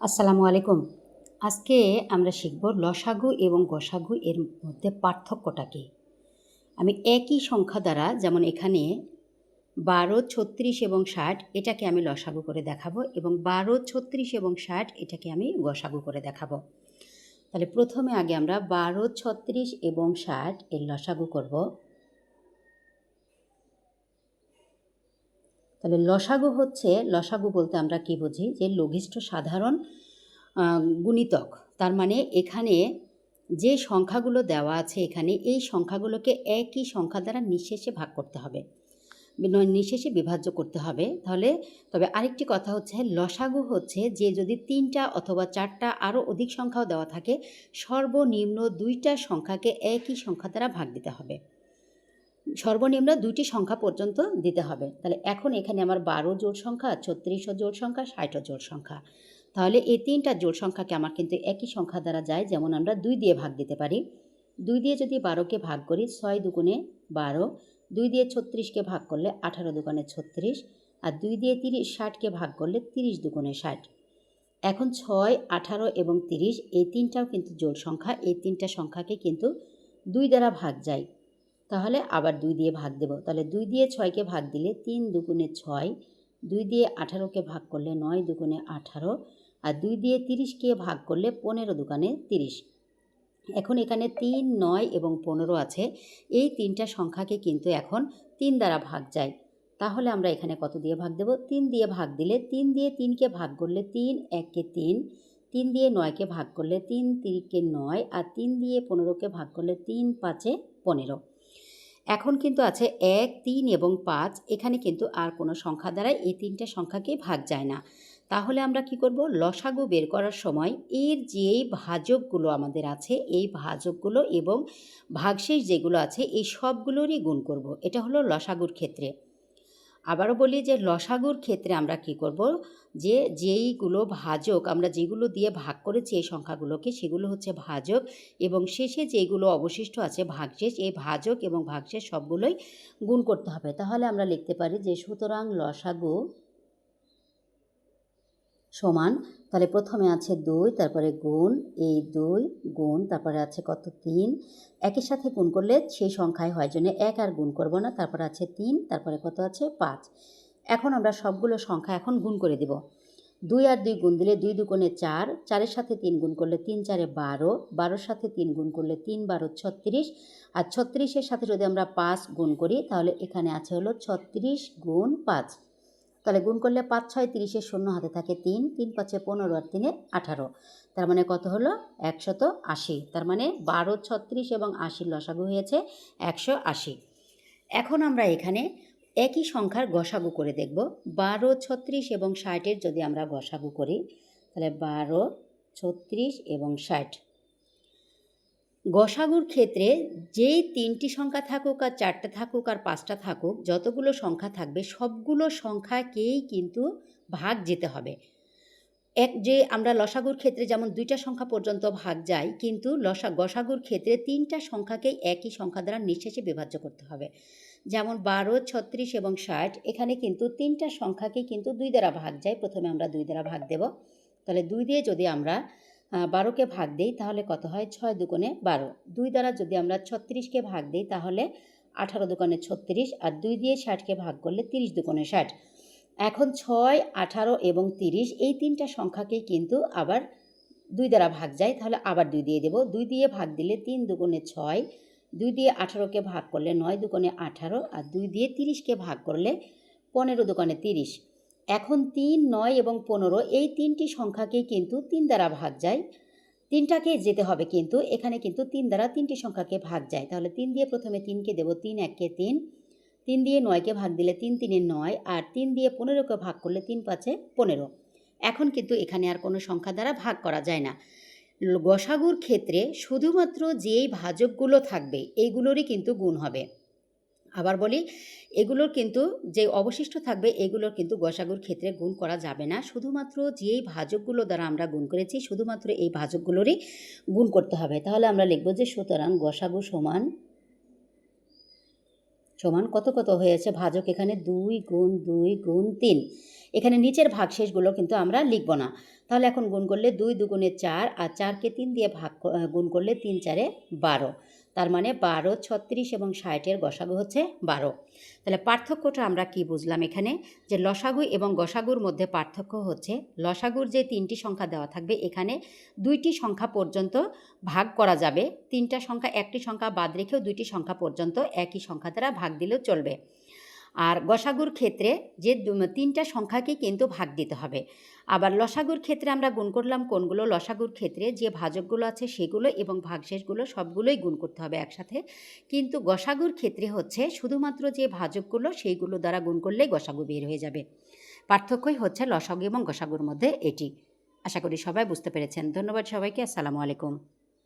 আসসালামু আলাইকুম। আজকে আমরা শিখব লসাগু এবং গসাগু এর মধ্যে পার্থক্যটা কী? আমি একই সংখ্যা দ্বারা যেমন এখানে বারো, ছত্রিশ এবং ষাট এটাকে আমি লসাগু করে দেখাবো এবং বারো, ছত্রিশ এবং ষাট এটাকে আমি গসাগু করে দেখাবো। তাহলে প্রথমে আগে আমরা বারো, ছত্রিশ এবং ষাট এর লসাগু করব। তাহলে লসাগু হচ্ছে, লসাগু বলতে আমরা কি বুঝি? যে লঘিষ্ঠ সাধারণ গুণিতক। তার মানে এখানে যে সংখ্যাগুলো দেওয়া আছে এখানে, এই সংখ্যাগুলোকে একই সংখ্যা দ্বারা নিঃশেষে ভাগ করতে হবে। নিঃশেষে বিভাজ্য করতে হবে। তাহলে, তবে আরেকটি কথা হচ্ছে, লসাগু হচ্ছে যে যদি তিনটা অথবা চারটা আরও অধিক সংখ্যাও দেওয়া থাকে, সর্বনিম্ন দুইটা সংখ্যাকে একই সংখ্যা দ্বারা ভাগ দিতে হবে। সর্বনিম্ন দুইটি সংখ্যা পর্যন্ত দিতে হবে। তাহলে এখন এখানে আমার বারো জোড় সংখ্যা, ছত্রিশও জোড় সংখ্যা, ষাটও জোড় সংখ্যা। তাহলে এই তিনটা জোড় সংখ্যাকে আমার কিন্তু একই সংখ্যা দ্বারা যায়, যেমন আমরা দুই দিয়ে ভাগ দিতে পারি। দুই দিয়ে যদি বারোকে ভাগ করি, ছয় দুগুণে বারো, দুই দিয়ে ছত্রিশকে ভাগ করলে আঠারো দুগুণে ছত্রিশ, আর দুই দিয়ে তিরিশ, ষাটকে ভাগ করলে তিরিশ দুগুণে ষাট। এখন ছয়, আঠারো এবং তিরিশ, এই তিনটাও কিন্তু জোড় সংখ্যা, এই তিনটা সংখ্যাকে কিন্তু দুই দ্বারা ভাগ যায়। তাহলে আবার দুই দিয়ে ভাগ দেব। তাহলে দুই দিয়ে ছয়কে ভাগ দিলে তিন দুগুণে ছয়, দুই দিয়ে আঠারোকে ভাগ করলে নয় দুগুণে আঠারো, আর দুই দিয়ে তিরিশকে ভাগ করলে পনেরো দুগুণে তিরিশ। এখন এখানে তিন, নয় এবং পনেরো আছে। এই তিনটা সংখ্যাকে কিন্তু এখন তিন দ্বারা ভাগ যায়। তাহলে আমরা এখানে কত দিয়ে ভাগ দেব? তিন দিয়ে ভাগ দিলে তিন দিয়ে তিনকে ভাগ করলে তিন এককে তিন তিন দিয়ে নয়কে ভাগ করলে তিন তিরিকে নয়, আর তিন দিয়ে পনেরোকে ভাগ করলে তিন, পাঁচে পনেরো। এখন কিন্তু আছে এক, তিন এবং পাঁচ। এখানে কিন্তু আর কোনো সংখ্যা দ্বারা এই তিনটে সংখ্যাকে ভাগ যায় না। তাহলে আমরা কি করব? লসাগু বের করার সময় এর যেই ভাজকগুলো আমাদের আছে, এই ভাজকগুলো এবং ভাগশেষ যেগুলো আছে, এই সবগুলোরই গুণ করব। এটা হলো লসাগুর ক্ষেত্রে। আবারও বলি যে লসাগুর ক্ষেত্রে আমরা কি করব? যে যেইগুলো ভাজক, আমরা যেগুলো দিয়ে ভাগ করেছি এই সংখ্যাগুলোকে, সেগুলো হচ্ছে ভাজক এবং শেষে যেগুলো অবশিষ্ট আছে ভাগশেষ, এই ভাজক এবং ভাগশেষ সবগুলোই গুণ করতে হবে। তাহলে আমরা লিখতে পারি যে সুতরাং লসাগু সমান, তাহলে প্রথমে আছে দুই, তারপরে গুণ, এই দুই, গুণ, তারপরে আছে কত? তিন। একের সাথে গুণ করলে সেই সংখ্যায় হয়, জন্য এক আর গুণ করব না, তারপরে আছে তিন, তারপরে কত আছে? পাঁচ। এখন আমরা সবগুলো সংখ্যা এখন গুণ করে দেব। দুই আর দুই গুণ দিলে দুই দুগুণে চার, চারের সাথে তিন গুণ করলে তিন, চারে বারো, বারোর সাথে তিন গুণ করলে তিন, বারো ছত্রিশ। আর ছত্রিশের সাথে যদি আমরা পাঁচ গুণ করি, তাহলে এখানে আছে হলো ছত্রিশ গুণ পাঁচ। তাহলে গুণ করলে পাঁচ, ছয়, তিরিশের শূন্য হাতে থাকে তিন তিন, পাঁচে পনেরো আর তিনে আঠারো। তার মানে কত হলো? একশত আশি। তার মানে বারো, ছত্রিশ এবং আশির লসাগু হয়েছে একশো আশি। এখন আমরা এখানে একই সংখ্যার গসাগু করে দেখব। বারো, ছত্রিশ এবং ষাটের যদি আমরা গসাগু করি, তাহলে বারো, ছত্রিশ এবং ষাট। গসাগুর ক্ষেত্রে যেই তিনটি সংখ্যা থাকুক আর চারটে থাকুক আর পাঁচটা থাকুক, যতগুলো সংখ্যা থাকবে, সবগুলো সংখ্যাকেই কিন্তু ভাগ যেতে হবে। এক, যে আমরা লসাগুর ক্ষেত্রে যেমন দুইটা সংখ্যা পর্যন্ত ভাগ যায় কিন্তু লসা, গসাগুর ক্ষেত্রে তিনটা সংখ্যাকেই একই সংখ্যা দ্বারা নিঃশেষে বিভাজ্য করতে হবে। যেমন বারো, ছত্রিশ এবং ষাট, এখানে কিন্তু তিনটা সংখ্যাকেই কিন্তু দুই দ্বারা ভাগ যায় প্রথমে আমরা দুই দ্বারা ভাগ দেব। তাহলে দুই দিয়ে যদি আমরা বারোকে ভাগ দিই, তাহলে কত হয়? ছয় দুগুণে বারো। দুই দ্বারা যদি আমরা ছত্রিশকে ভাগ দিই, তাহলে আঠারো দুগুণে ছত্রিশ আর দুই দিয়ে ষাটকে ভাগ করলে তিরিশ দুগুণে ষাট। এখন ছয়, আঠারো এবং তিরিশ, এই তিনটা সংখ্যাকেই কিন্তু আবার দুই দ্বারা ভাগ যায়, তাহলে আবার দুই দিয়ে দেব। দুই দিয়ে ভাগ দিলে তিন দুগুণে ছয়, দুই দিয়ে আঠারোকে ভাগ করলে নয় দুগুণে আঠারো, আর দুই দিয়ে তিরিশকে ভাগ করলে পনেরো দোকানে তিরিশ। এখন তিন, নয় এবং পনেরো, এই তিনটি সংখ্যাকেই কিন্তু তিন দ্বারা ভাগ যায়। তিনটাকে যেতে হবে কিন্তু, এখানে কিন্তু তিন দ্বারা তিনটি সংখ্যাকে ভাগ যায়। তাহলে তিন দিয়ে প্রথমে তিনকে দেবো, তিন এককে তিন। তিন দিয়ে নয়কে ভাগ দিলে তিন, তিনে নয়। আর তিন দিয়ে পনেরোকে ভাগ করলে তিন পাঁচে পনেরো। এখন কিন্তু এখানে আর কোনো সংখ্যা দ্বারা ভাগ করা যায় না। গসাগুর ক্ষেত্রে শুধুমাত্র যেই ভাজকগুলো থাকবে, এইগুলোরই কিন্তু গুণ হবে। আবার বলি, এগুলোর কিন্তু যে অবশিষ্ট থাকবে, এগুলোর কিন্তু গসাগুর ক্ষেত্রে গুণ করা যাবে না। শুধুমাত্র যেই ভাজকগুলো দ্বারা আমরা গুণ করেছি, শুধুমাত্র এই ভাজকগুলোরই গুণ করতে হবে। তাহলে আমরা লিখব যে সুতরাং গসাগু সমান সমান কত কত হয়েছে? ভাজক এখানে দুই গুণ দুই গুণ তিন। এখানে নিচের ভাগশেষগুলো কিন্তু আমরা লিখব না। তাহলে এখন গুণ করলে দুই দুগুণে চার, আর চারকে তিন দিয়ে ভাগ গুণ করলে তিন চারে বারো। তার মানে বারো, ছত্রিশ এবং ষাটের গসাগু হচ্ছে বারো। তাহলে পার্থক্যটা আমরা কি বুঝলাম এখানে? যে লসাগু এবং গসাগুর মধ্যে পার্থক্য হচ্ছে লসাগুর যে তিনটি সংখ্যা দেওয়া থাকবে এখানে দুইটি সংখ্যা পর্যন্ত ভাগ করা যাবে। তিনটা সংখ্যা একটি সংখ্যা বাদ রেখেও দুইটি সংখ্যা পর্যন্ত একই সংখ্যা দ্বারা ভাগ দিলেও চলবে। আর গসাগুর ক্ষেত্রে যে তিনটা সংখ্যাকে কিন্তু ভাগ দিতে হবে। আবার লসাগুর ক্ষেত্রে আমরা গুণ করলাম কোনগুলো? লসাগুর ক্ষেত্রে যে ভাজকগুলো আছে সেগুলো এবং ভাগশেষগুলো সবগুলোই গুণ করতে হবে একসাথে। কিন্তু গসাগুর ক্ষেত্রে হচ্ছে শুধুমাত্র যে ভাজকগুলো সেইগুলো দ্বারা গুণ করলেই গসাগু বের হয়ে যাবে। পার্থক্যই হচ্ছে লসাগু এবং গসাগুর মধ্যে এটি। আশা করি সবাই বুঝতে পেরেছেন। ধন্যবাদ সবাইকে। আসসালামু আলাইকুম।